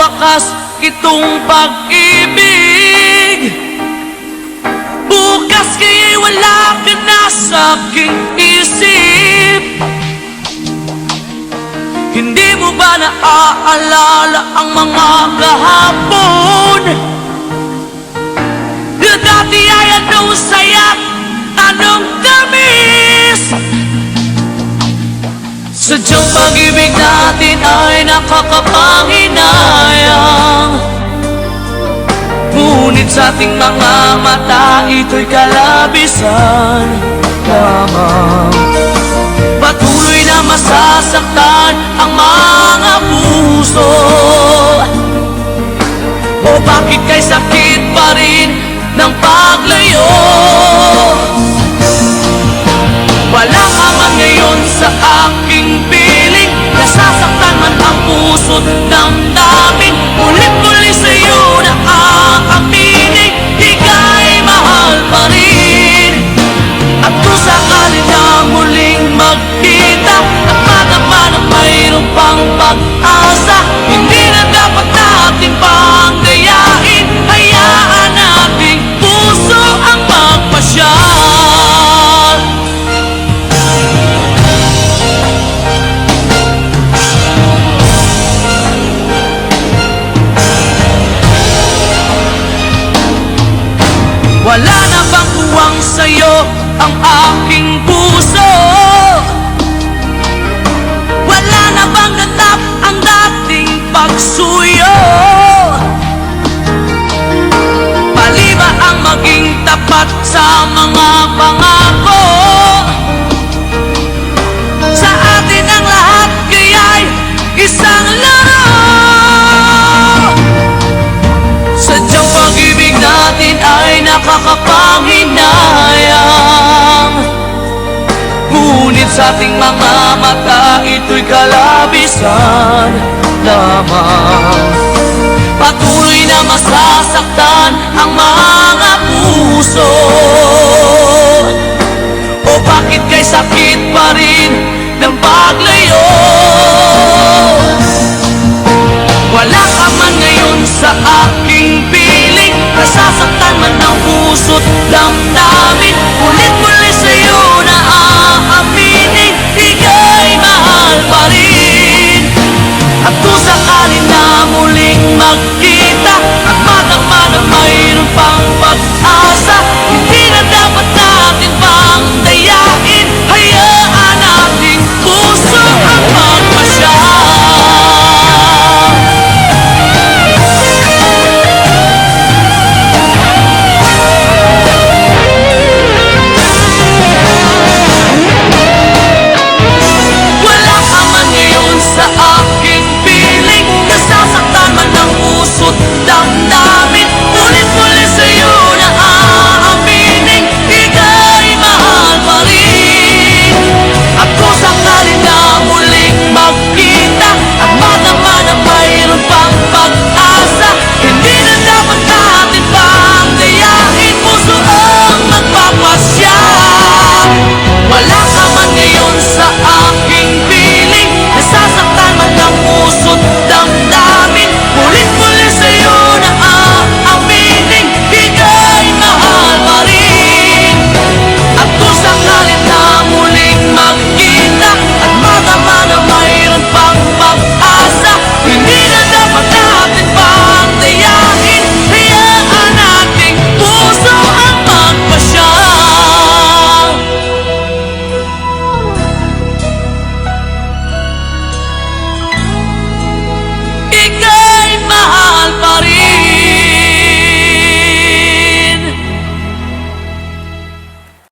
wakas itong pag-ibig? Bukas kaya'y wala ka na sa aking isip. Hindi mo ba naaalala ang mga kahapon? Na dati ay anong saya, anong tamis Sadyang pag-ibig natin ay nakakapanginayang. Ngunit sa ating mga mata ito'y kalabisan. Lamang Patuloy na masasaktan ang mga puso. O bakit kay sakit puso't damdamin Ulit-muli sa'yo na aaminin Ika'y mahal pa rin. At kung sakali na muling magkita At madama na mayroon pang pag-asa Hindi na dapat natin pang gayain Hayaan nating puso ang magpasyal tapat sa mga pangako? Sa atin ang lahat kaya'y isang laro. Sadyang pag-ibig natin ay nakakapanghinayang. Ngunit sa ating mga mata ito'y kalabisan lamang ngayon sa